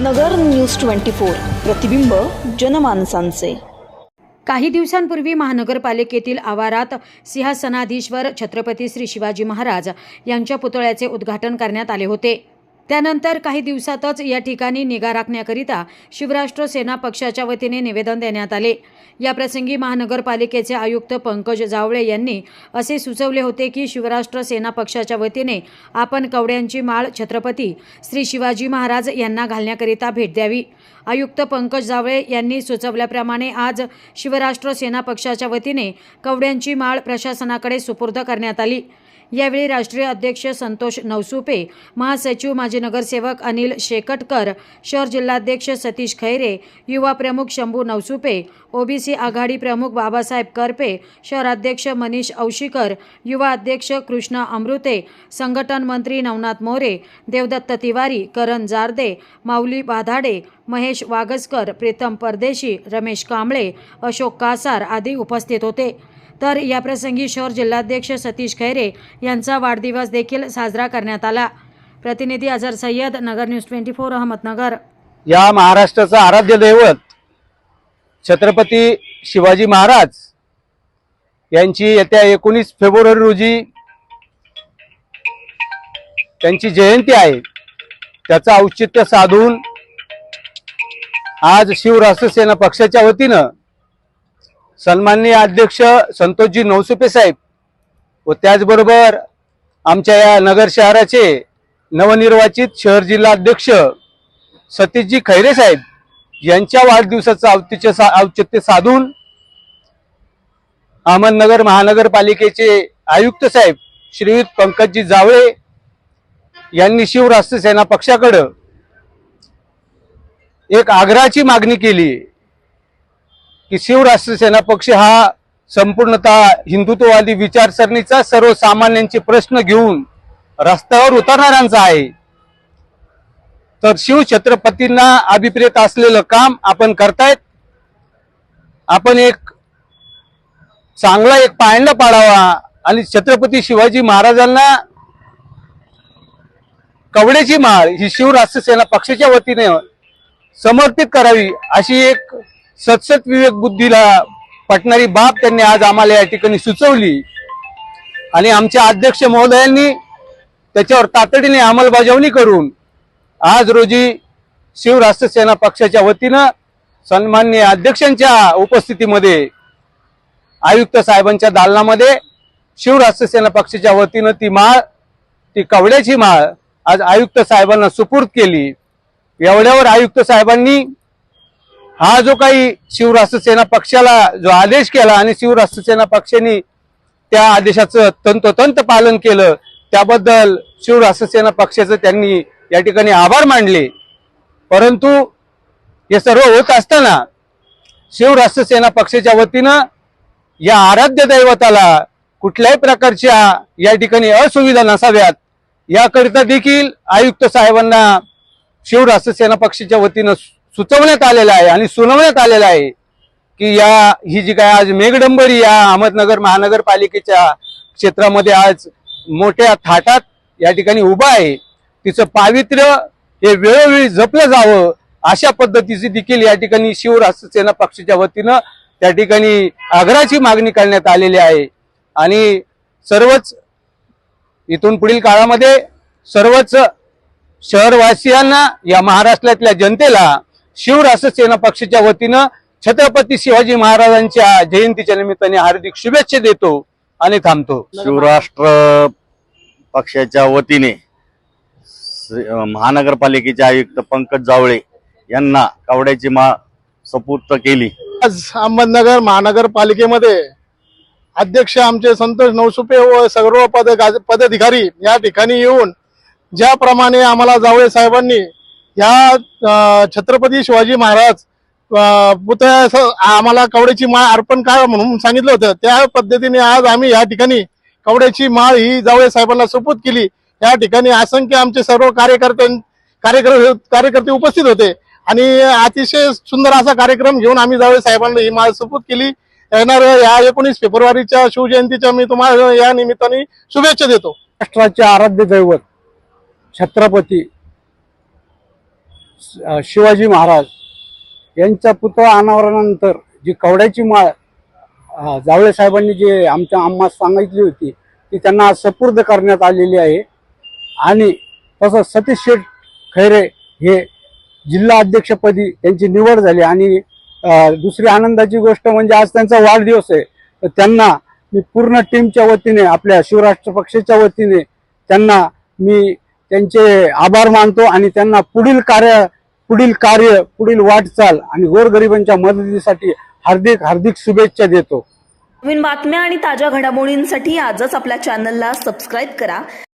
नगर news twenty four प्रतिबिंब जनमानसांचे. काही दिवसांपूर्वी महानगरपालिकेतील आवारात सिंहासनाधीश्वर छत्रपती श्री शिवाजी महाराज यांच्या पुतळ्याचे उद्घाटन करण्यात आले होते. त्यानंतर काही दिवसातच या ठिकाणी निगा राखण्याकरिता शिवराष्ट्र सेना पक्षाच्या वतीने निवेदन देण्यात आले. याप्रसंगी महानगरपालिकेचे आयुक्त पंकज जावळे यांनी असे सुचवले होते की शिवराष्ट्र सेना पक्षाच्या वतीने आपण कवड्यांची माळ छत्रपती श्री शिवाजी महाराज यांना घालण्याकरिता भेट द्यावी. आयुक्त पंकज जावळे यांनी सुचवल्याप्रमाणे आज शिवराष्ट्र सेना पक्षाच्या वतीने कवड्यांची माळ प्रशासनाकडे सुपूर्द करण्यात आली. यावेळी राष्ट्रीय अध्यक्ष संतोष नवसुपे महासचिव माजी नगरसेवक अनिल शेकटकर शहर जिल्हाध्यक्ष सतीश खैरे युवा प्रमुख शंभू नवसुपे ओबीसी आघाडी प्रमुख बाबासाहेब करपे शहराध्यक्ष मनीष औशीकर युवा अध्यक्ष कृष्णा अमृते संघटन मंत्री नवनाथ मोरे देवदत्त तिवारी करण जारदे माऊली बाधाडे महेश वागसकर प्रीतम परदेशी रमेश कांबळे अशोक कासार आदी उपस्थित होते. तर याप्रसंगी शहर जिल्हाध्यक्ष सतीश खैरे यांचा वाढदिवस देखील साजरा करण्यात आला. प्रतिनिधी Azhar Sayyad Nagar news twenty four Ahmednagar. या महाराष्ट्राचं आराध्य दैवत छत्रपती शिवाजी महाराज यांची येत्या एकोणीस फेब्रुवारी रोजी त्यांची जयंती आहे. त्याचं औचित्य साधून आज शिवराष्ट्र सेना पक्षाच्या वतीनं सन्माननीय अध्यक्ष संतोषजी नवसुपे साहेब व त्याचबरोबर आमच्या या नगर शहराचे नवनिर्वाचित शहर जिल्हा अध्यक्ष सतीशजी खैरे साहेब यांच्या वाढदिवसाचं औचित्य सा औचित्य साधून अहमदनगर महानगरपालिकेचे आयुक्त साहेब श्रीयुत पंकजजी जावळे यांनी शिवराष्ट्र सेना पक्षाकडं एक आग्रहाची मागणी केली की शिवराष्ट्र सेना पक्ष हा संपूर्णतः हिंदुत्ववादी विचारसरणीचा सर्वसामान्यांचे प्रश्न घेऊन रस्त्यावर उतरणाऱ्यांचा आहे. तर शिवछत्रपतींना अभिप्रेत असलेलं काम आपण करतायत. आपण एक चांगला एक पायंडा पाडावा आणि छत्रपती शिवाजी महाराजांना कवड्याची माळ ही शिवराष्ट्र सेना पक्षाच्या वतीने समर्पित करावी अशी एक सतसत विवेक बुद्धीला पटणारी बाब त्यांनी आज आम्हाला या ठिकाणी सुचवली. आणि आमच्या अध्यक्ष महोदयांनी त्याच्यावर तातडीने अंमलबजावणी करून आज रोजी शिवराष्ट्र सेना पक्षाच्या वतीनं सन्मान्य अध्यक्षांच्या उपस्थितीमध्ये आयुक्त साहेबांच्या दालनामध्ये शिवराष्ट्र सेना पक्षाच्या वतीनं ती माळ ती कवड्याची माळ आज आयुक्त साहेबांना सुपूर्द केली. एवढ्यावर आयुक्त साहेबांनी हा जो काही शिवराष्ट्र सेना पक्षाला जो आदेश केला आणि शिवराष्ट्र सेना पक्षाने त्या आदेशाचं तंतोतंत पालन केलं त्याबद्दल शिवराष्ट्र सेना पक्षाचं त्यांनी या ठिकाणी आभार मानले. परंतु हे सर्व होत असताना शिवराष्ट्र सेना पक्षाच्या वतीनं या आराध्य दैवताला कुठल्याही प्रकारच्या या ठिकाणी असुविधा नसाव्यात. याकरिता देखील आयुक्त साहेबांना शिवराष्ट्र सेना पक्षाच्या वतीनं सुचवण्यात आलेलं आहे आणि सुनावण्यात आलेलं आहे की या ही जी काय आज मेघडंबरी या अहमदनगर महानगरपालिकेच्या क्षेत्रामध्ये आज मोठ्या थाटात या ठिकाणी उभा आहे. तिचं पावित्र्य हे वेळोवेळी जपलं जावं अशा पद्धतीची देखील या ठिकाणी शिवराष्ट्र सेना पक्षाच्या वतीनं त्या ठिकाणी आग्रहाची मागणी करण्यात आलेली आहे. आणि सर्वच इथून पुढील काळामध्ये सर्वच शहरवासियांना या महाराष्ट्रातल्या जनतेला शिवराष्ट्र सेना पक्षाच्या वतीनं छत्रपती शिवाजी महाराजांच्या जयंतीच्या निमित्ताने हार्दिक शुभेच्छा देतो आणि थांबतो. शिवराष्ट्र पक्षाच्या वतीने महानगरपालिकेचे आयुक्त पंकज जावळे यांना कावड्याची माळ सपूर्त केली. आज अहमदनगर महानगरपालिकेमध्ये अध्यक्ष आमचे संतोष नवसुपे व सर्व पद पदाधिकारी या ठिकाणी येऊन ज्याप्रमाणे आम्हाला जावळे साहेबांनी या छत्रपती शिवाजी महाराज अं, पुतळ्यास आम्हाला कवड्याची माळ अर्पण करा म्हणून सांगितलं होतं. त्या पद्धतीने आज आम्ही या ठिकाणी कवड्याची माळ ही जावळे साहेबांना सुपूत केली. या ठिकाणी असंख्य आमचे सर्व कार्यकर्ते कार्यक्रम कार्यकर्ते उपस्थित होते. आणि अतिशय सुंदर असा कार्यक्रम घेऊन आम्ही जावळे साहेबांना ही माळ सुपूत केली. येणार या एकोणीस फेब्रुवारीच्या शिवजयंतीच्या मी तुम्हाला या निमित्ताने शुभेच्छा देतो. राष्ट्राचे आराध्य दैवत छत्रपती शिवाजी महाराज यांचा पुतळा अनावरणानंतर जी कवड्याची माळ जावळे साहेबांनी जे आमच्या आम्हा सांगितली होती ती त्यांना सपूर्द करण्यात आलेली आहे. आणि तसंच सतीश शेठ खैरे हे जिल्हा अध्यक्षपदी त्यांची निवड झाली. आणि दुसरी आनंदाची गोष्ट म्हणजे आज त्यांचा वाढदिवस आहे. तर त्यांना मी पूर्ण टीमच्या वतीने आपल्या शिवराष्ट्र पक्षाच्या वतीने त्यांना मी त्यांचे आभार मानतो आणि त्यांना पुढील कार्य पुढील कार्य पुढील वाटचाल आणि गोरगरिबांच्या मदतीसाठी हार्दिक हार्दिक शुभेच्छा देतो. नवीन बातम्या आणि ताज्या घडामोडींसाठी आजच आपल्या चॅनलला सबस्क्राईब करा.